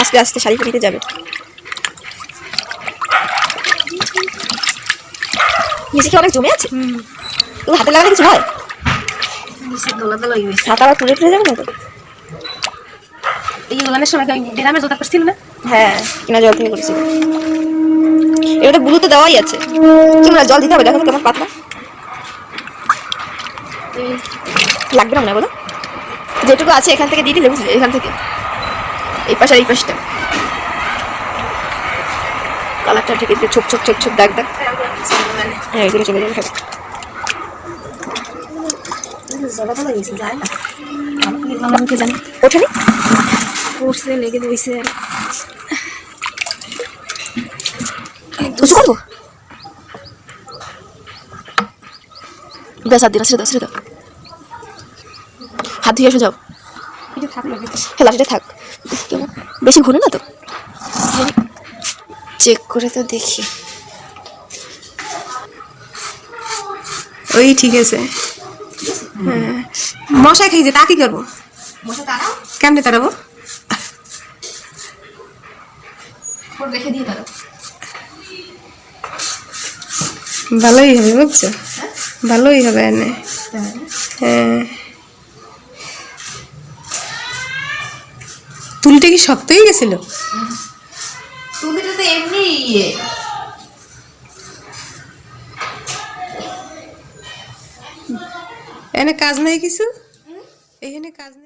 আস্তে আস্তে শাড়ি ফেটে যাবে। নিচে কি অনেক জমে আছে? হুম। তো হাতে লাগালে কিছু হয়? হয়ে হাত আবার ফুলে ফুলে যাবে না তো এই সময় আমি গ্রামে জোতা করছিল না? হ্যাঁ কিনা জল থেকে করেছি এটা ব্লু তো দেওয়াই আছে। জল দিতে হবে দেখো তো কেমন পাতলা। লাগবে না মনে বলো? যেটুকু আছে এখান থেকে দিয়ে দিলে বুঝলে এখান থেকে। এই পাশে আর এই পাশটা কালারটা ঠিক একটু ছোপ ছোপ ছোপ ছোপ দাগ দাগ। হ্যাঁ এগুলো চলে যাবে হয়ে। ওঠেনি? পড়ছে লেগে রয়েছে। উঁচু করব ব্যাস আর দিন ছেড়ে দাও ছেড়ে হাত ধুয়ে এসে যাও। হ্যাঁ লাঠিটা থাক। কেমন? বেশি ঘুরে না তো? চেক করে তো দেখি। ওই ঠিক আছে। হ্যাঁ। মশাই খাইছে তা কি করব? কেমনে তাড়াবো? রেখে দিয়ে দাও ভালোই হবে বুঝছ? ভালোই হবে এনে। হ্যাঁ। তুলটা কি শক্ত হয়ে গেছিল? তুলিটা তো এমনি ইয়ে। এনে কাজ নাই কিছু? এখানে কাজ নাই